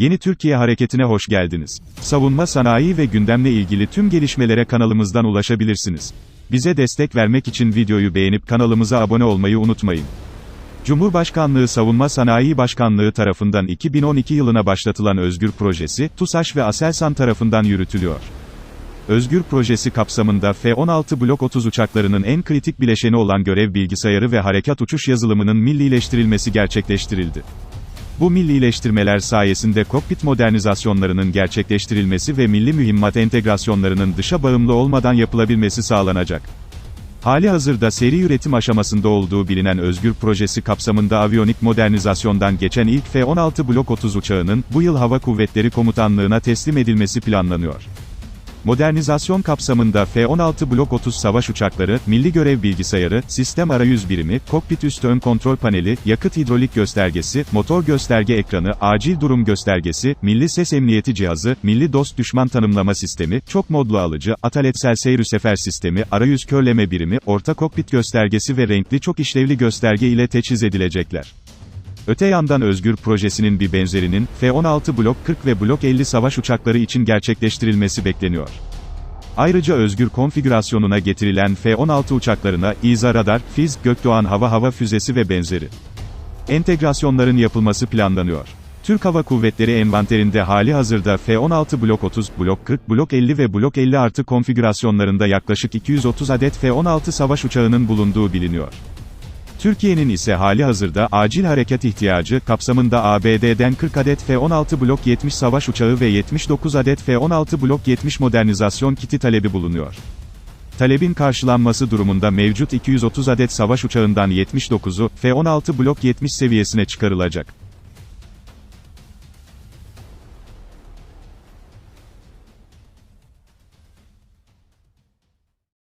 Yeni Türkiye Hareketi'ne hoş geldiniz. Savunma sanayi ve gündemle ilgili tüm gelişmelere kanalımızdan ulaşabilirsiniz. Bize destek vermek için videoyu beğenip kanalımıza abone olmayı unutmayın. Cumhurbaşkanlığı Savunma Sanayi Başkanlığı tarafından 2012 yılına başlatılan Özgür Projesi, TUSAŞ ve Aselsan tarafından yürütülüyor. Özgür Projesi kapsamında F-16 Blok 30 uçaklarının en kritik bileşeni olan görev bilgisayarı ve harekat uçuş yazılımının millileştirilmesi gerçekleştirildi. Bu millileştirmeler sayesinde kokpit modernizasyonlarının gerçekleştirilmesi ve milli mühimmat entegrasyonlarının dışa bağımlı olmadan yapılabilmesi sağlanacak. Hali hazırda seri üretim aşamasında olduğu bilinen Özgür Projesi kapsamında aviyonik modernizasyondan geçen ilk F-16 Blok 30 uçağının, bu yıl Hava Kuvvetleri Komutanlığı'na teslim edilmesi planlanıyor. Modernizasyon kapsamında F-16 Blok 30 savaş uçakları, milli görev bilgisayarı, sistem arayüz birimi, kokpit üst ön kontrol paneli, yakıt hidrolik göstergesi, motor gösterge ekranı, acil durum göstergesi, milli ses emniyeti cihazı, milli dost düşman tanımlama sistemi, çok modlu alıcı, ataletsel seyir sefer sistemi, arayüz körleme birimi, orta kokpit göstergesi ve renkli çok işlevli gösterge ile teçhiz edilecekler. Öte yandan Özgür projesinin bir benzerinin, F-16 Blok 40 ve Blok 50 savaş uçakları için gerçekleştirilmesi bekleniyor. Ayrıca Özgür konfigürasyonuna getirilen F-16 uçaklarına, İZA radar, FİZ, Gökdoğan hava hava füzesi ve benzeri entegrasyonların yapılması planlanıyor. Türk Hava Kuvvetleri envanterinde hali hazırda F-16 Blok 30, Blok 40, Blok 50 ve Blok 50 artı konfigürasyonlarında yaklaşık 230 adet F-16 savaş uçağının bulunduğu biliniyor. Türkiye'nin ise hali hazırda acil harekat ihtiyacı kapsamında ABD'den 40 adet F-16 Blok 70 savaş uçağı ve 79 adet F-16 Blok 70 modernizasyon kiti talebi bulunuyor. Talebin karşılanması durumunda mevcut 230 adet savaş uçağından 79'u F-16 Blok 70 seviyesine çıkarılacak.